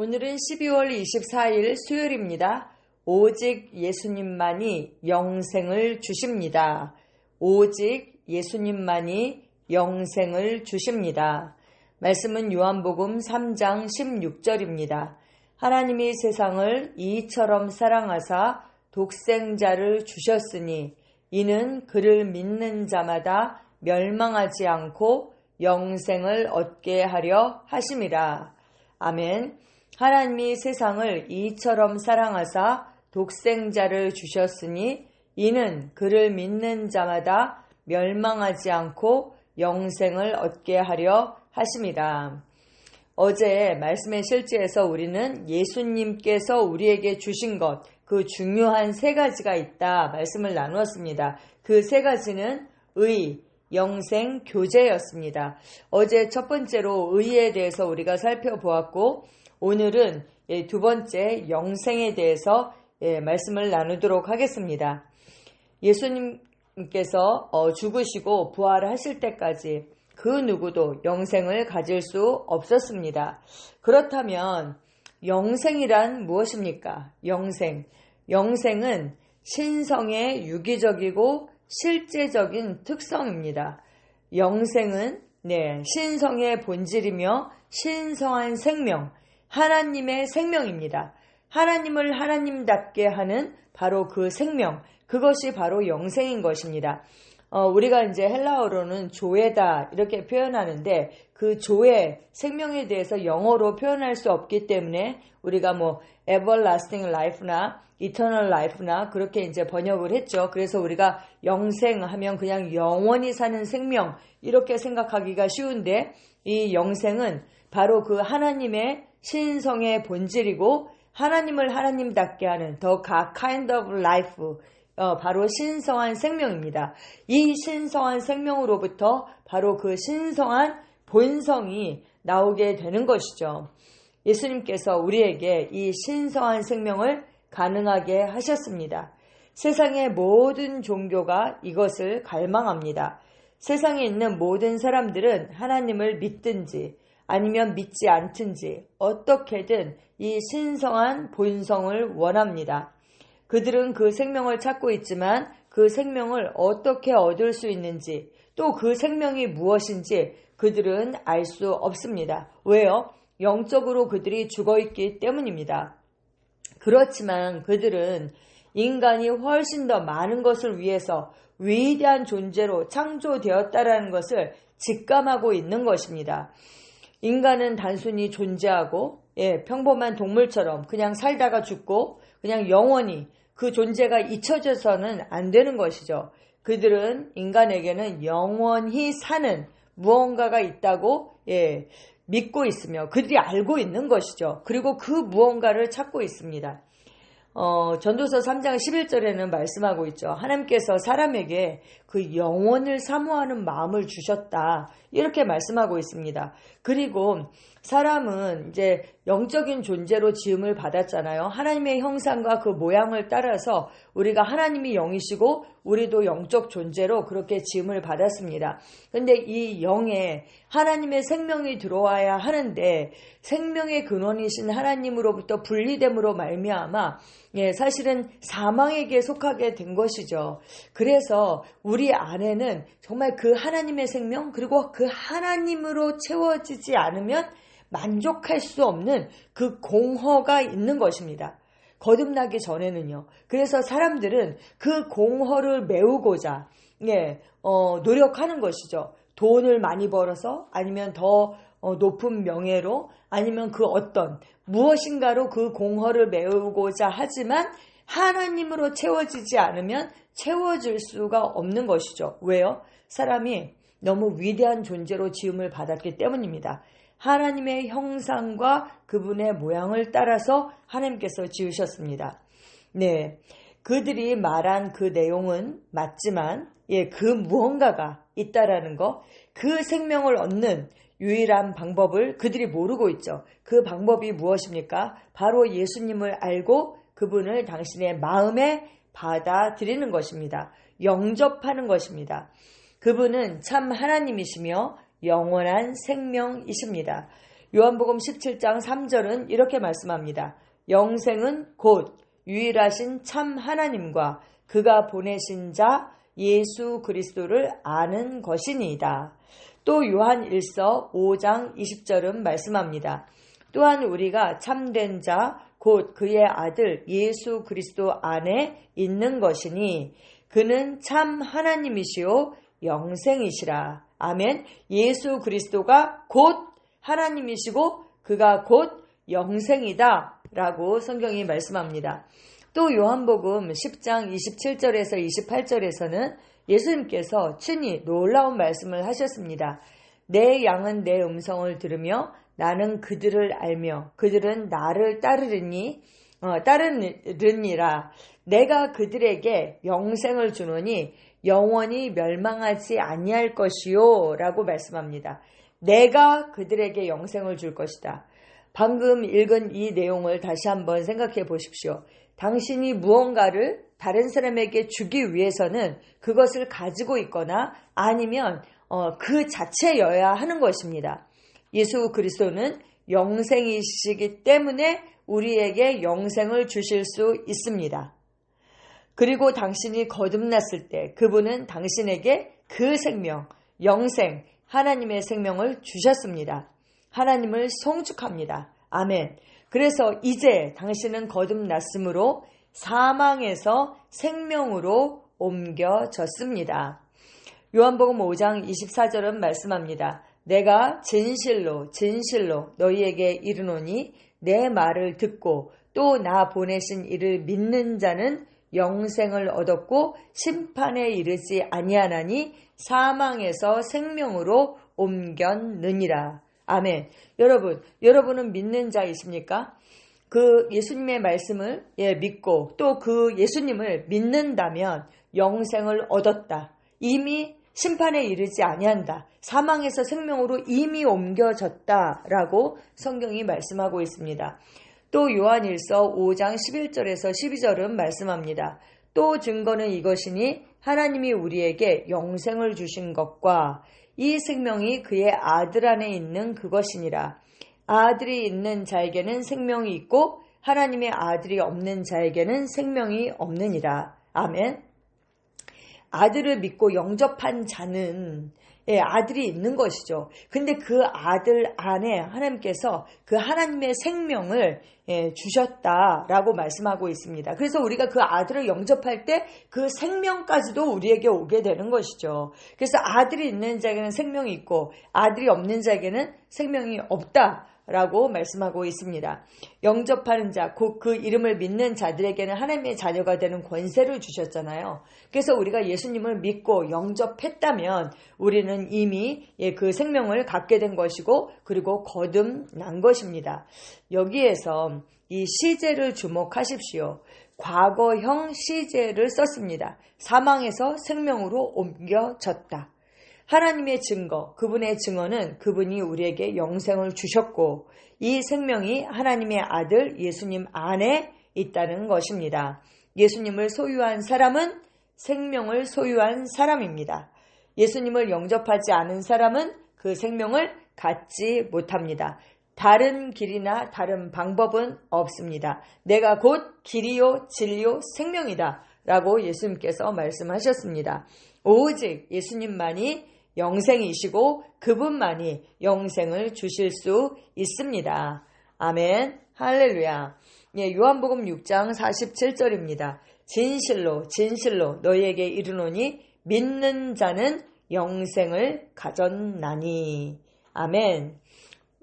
오늘은 12월 24일 수요일입니다. 오직 예수님만이 영생을 주십니다. 오직 예수님만이 영생을 주십니다. 말씀은 요한복음 3장 16절입니다. 하나님이 세상을 이처럼 사랑하사 독생자를 주셨으니 이는 그를 믿는 자마다 멸망하지 않고 영생을 얻게 하려 하심이라. 아멘. 하나님이 세상을 이처럼 사랑하사 독생자를 주셨으니 이는 그를 믿는 자마다 멸망하지 않고 영생을 얻게 하려 하심이라. 어제 말씀의 실제에서 우리는 예수님께서 우리에게 주신 것, 그 중요한 세 가지가 있다 말씀을 나누었습니다. 그 세 가지는 의, 영생, 교제였습니다. 어제 첫 번째로 의에 대해서 우리가 살펴보았고, 오늘은 예, 두 번째 영생에 대해서 예, 말씀을 나누도록 하겠습니다. 예수님께서 어, 죽으시고 부활하실 때까지 그 누구도 영생을 가질 수 없었습니다. 그렇다면 영생이란 무엇입니까? 영생. 영생은 신성의 유기적이고 실제적인 특성입니다. 영생은 네, 신성의 본질이며 신성한 생명, 하나님의 생명입니다. 하나님을 하나님답게 하는 바로 그 생명, 그것이 바로 영생인 것입니다. 어, 우리가 이제 헬라어로는 조에다 이렇게 표현하는데 그 조의 생명에 대해서 영어로 표현할 수 없기 때문에 우리가 뭐 everlasting life나 eternal life나 그렇게 이제 번역을 했죠. 그래서 우리가 영생 하면 그냥 영원히 사는 생명 이렇게 생각하기가 쉬운데 이 영생은 바로 그 하나님의 신성의 본질이고 하나님을 하나님답게 하는 더 kind of life 어, 바로 신성한 생명입니다. 이 신성한 생명으로부터 바로 그 신성한 본성이 나오게 되는 것이죠. 예수님께서 우리에게 이 신성한 생명을 가능하게 하셨습니다. 세상의 모든 종교가 이것을 갈망합니다. 세상에 있는 모든 사람들은 하나님을 믿든지 아니면 믿지 않든지 어떻게든 이 신성한 본성을 원합니다. 그들은 그 생명을 찾고 있지만 그 생명을 어떻게 얻을 수 있는지 또 그 생명이 무엇인지 그들은 알 수 없습니다. 왜요? 영적으로 그들이 죽어 있기 때문입니다. 그렇지만 그들은 인간이 훨씬 더 많은 것을 위해서 위대한 존재로 창조되었다라는 것을 직감하고 있는 것입니다. 인간은 단순히 존재하고 예, 평범한 동물처럼 그냥 살다가 죽고 그냥 영원히 그 존재가 잊혀져서는 안 되는 것이죠. 그들은 인간에게는 영원히 사는 무언가가 있다고 예, 믿고 있으며 그들이 알고 있는 것이죠. 그리고 그 무언가를 찾고 있습니다. 어, 전도서 3장 11절에는 말씀하고 있죠. 하나님께서 사람에게 그 영혼을 사모하는 마음을 주셨다. 이렇게 말씀하고 있습니다. 그리고 사람은 이제 영적인 존재로 지음을 받았잖아요. 하나님의 형상과 그 모양을 따라서 우리가 하나님이 영이시고 우리도 영적 존재로 그렇게 지음을 받았습니다. 근데 이 영에 하나님의 생명이 들어와야 하는데 생명의 근원이신 하나님으로부터 분리됨으로 말미암아 예, 사실은 사망에게 속하게 된 것이죠. 그래서 우리 안에는 정말 그 하나님의 생명 그리고 그 하나님으로 채워지지 않으면 만족할 수 없는 그 공허가 있는 것입니다. 거듭나기 전에는요. 그래서 사람들은 그 공허를 메우고자 예, 어, 노력하는 것이죠. 돈을 많이 벌어서 아니면 더 어, 높은 명예로 아니면 그 어떤 무엇인가로 그 공허를 메우고자 하지만 하나님으로 채워지지 않으면 채워질 수가 없는 것이죠. 왜요? 사람이 너무 위대한 존재로 지음을 받았기 때문입니다. 하나님의 형상과 그분의 모양을 따라서 하나님께서 지으셨습니다. 네. 그들이 말한 그 내용은 맞지만, 예, 그 무언가가 있다라는 거, 그 생명을 얻는 유일한 방법을 그들이 모르고 있죠. 그 방법이 무엇입니까? 바로 예수님을 알고 그분을 당신의 마음에 받아들이는 것입니다. 영접하는 것입니다. 그분은 참 하나님이시며 영원한 생명이십니다. 요한복음 17장 3절은 이렇게 말씀합니다. 영생은 곧 유일하신 참 하나님과 그가 보내신 자 예수 그리스도를 아는 것이니이다. 또 요한 1서 5장 20절은 말씀합니다. 또한 우리가 참된 자, 곧 그의 아들 예수 그리스도 안에 있는 것이니 그는 참 하나님이시요 영생이시라. 아멘. 예수 그리스도가 곧 하나님이시고 그가 곧 영생이다. 라고 성경이 말씀합니다. 또 요한복음 10장 27절에서 28절에서는 예수님께서 친히 놀라운 말씀을 하셨습니다. 내 양은 내 음성을 들으며 나는 그들을 알며 그들은 나를 따르리니 어, 따르느니라 내가 그들에게 영생을 주노니 영원히 멸망하지 아니할 것이요 라고 말씀합니다. 내가 그들에게 영생을 줄 것이다. 방금 읽은 이 내용을 다시 한번 생각해 보십시오. 당신이 무언가를 다른 사람에게 주기 위해서는 그것을 가지고 있거나 아니면 어, 그 자체여야 하는 것입니다. 예수 그리스도는 영생이시기 때문에 우리에게 영생을 주실 수 있습니다. 그리고 당신이 거듭났을 때 그분은 당신에게 그 생명, 영생, 하나님의 생명을 주셨습니다. 하나님을 성축합니다. 아멘. 그래서 이제 당신은 거듭났으므로 사망에서 생명으로 옮겨졌습니다. 요한복음 5장 24절은 말씀합니다. 내가 진실로 진실로 너희에게 이르노니 내 말을 듣고 또 나 보내신 이를 믿는 자는 영생을 얻었고 심판에 이르지 아니하나니 사망에서 생명으로 옮겼느니라. 아멘. 여러분, 여러분은 믿는 자이십니까? 그 예수님의 말씀을 예, 믿고 또 그 예수님을 믿는다면 영생을 얻었다. 이미 심판에 이르지 아니한다. 사망에서 생명으로 이미 옮겨졌다라고 성경이 말씀하고 있습니다. 또 요한일서 5장 11절에서 12절은 말씀합니다. 또 증거는 이것이니 하나님이 우리에게 영생을 주신 것과 이 생명이 그의 아들 안에 있는 그것이니라. 아들이 있는 자에게는 생명이 있고 하나님의 아들이 없는 자에게는 생명이 없느니라. 아멘. 아들을 믿고 영접한 자는 예, 아들이 있는 것이죠. 근데 그 아들 안에 하나님께서 그 하나님의 생명을 예, 주셨다라고 말씀하고 있습니다. 그래서 우리가 그 아들을 영접할 때 그 생명까지도 우리에게 오게 되는 것이죠. 그래서 아들이 있는 자에게는 생명이 있고 아들이 없는 자에게는 생명이 없다. 라고 말씀하고 있습니다. 영접하는 자, 곧 그 이름을 믿는 자들에게는 하나님의 자녀가 되는 권세를 주셨잖아요. 그래서 우리가 예수님을 믿고 영접했다면 우리는 이미 예, 그 생명을 갖게 된 것이고 그리고 거듭난 것입니다. 여기에서 이 시제를 주목하십시오. 과거형 시제를 썼습니다. 사망에서 생명으로 옮겨졌다. 하나님의 증거, 그분의 증언은 그분이 우리에게 영생을 주셨고 이 생명이 하나님의 아들 예수님 안에 있다는 것입니다. 예수님을 소유한 사람은 생명을 소유한 사람입니다. 예수님을 영접하지 않은 사람은 그 생명을 갖지 못합니다. 다른 길이나 다른 방법은 없습니다. 내가 곧 길이요, 진리요, 생명이다. 라고 예수님께서 말씀하셨습니다. 오직 예수님만이 영생이시고 그분만이 영생을 주실 수 있습니다. 아멘. 할렐루야. 예, 요한복음 6장 47절입니다. 진실로 진실로 너희에게 이르노니 믿는 자는 영생을 가졌나니. 아멘.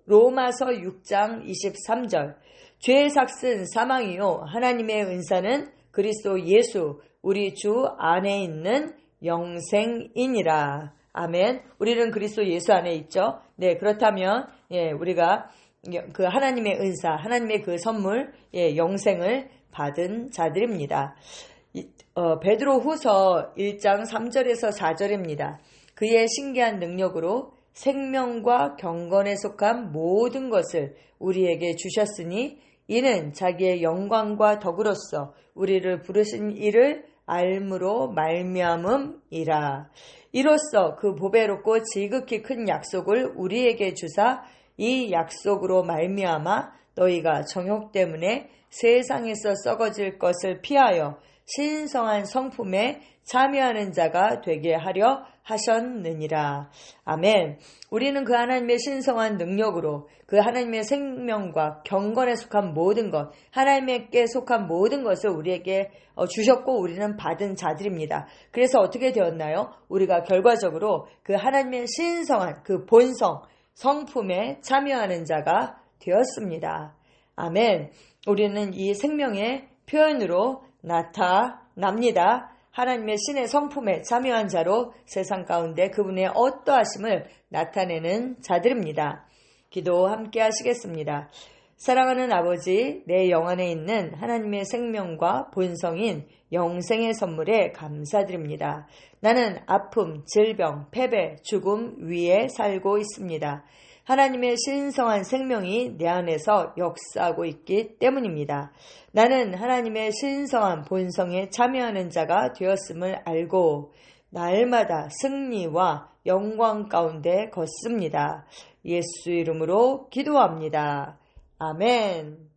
로마서 6장 23절. 죄의 삭은 사망이요 하나님의 은사는 그리스도 예수 우리 주 안에 있는 영생이니라. 아멘. 우리는 그리스도 예수 안에 있죠. 네, 그렇다면 예, 우리가 그 하나님의 은사, 하나님의 그 선물, 예, 영생을 받은 자들입니다. 어, 베드로 후서 1장 3절에서 4절입니다. 그의 신기한 능력으로 생명과 경건에 속한 모든 것을 우리에게 주셨으니 이는 자기의 영광과 덕으로서 우리를 부르신 이를 알므로 말미암음이라. 이로써 그 보배롭고 지극히 큰 약속을 우리에게 주사 이 약속으로 말미암아 너희가 정욕 때문에 세상에서 썩어질 것을 피하여 신성한 성품에 참여하는 자가 되게 하려 하셨느니라. 아멘. 우리는 그 하나님의 신성한 능력으로 그 하나님의 생명과 경건에 속한 모든 것, 하나님께 속한 모든 것을 우리에게 어, 주셨고 우리는 받은 자들입니다. 그래서 어떻게 되었나요? 우리가 결과적으로 그 하나님의 신성한 그 본성, 성품에 참여하는 자가 되었습니다. 아멘. 우리는 이 생명의 표현으로 나타납니다. 하나님의 신의 성품에 참여한 자로 세상 가운데 그분의 어떠하심을 나타내는 자들입니다. 기도 함께 하시겠습니다. 사랑하는 아버지, 내 영 안에 있는 하나님의 생명과 본성인 영생의 선물에 감사드립니다. 나는 아픔, 질병, 패배, 죽음 위에 살고 있습니다. 하나님의 신성한 생명이 내 안에서 역사하고 있기 때문입니다. 나는 하나님의 신성한 본성에 참여하는 자가 되었음을 알고 날마다 승리와 영광 가운데 걷습니다. 예수 이름으로 기도합니다. 아멘.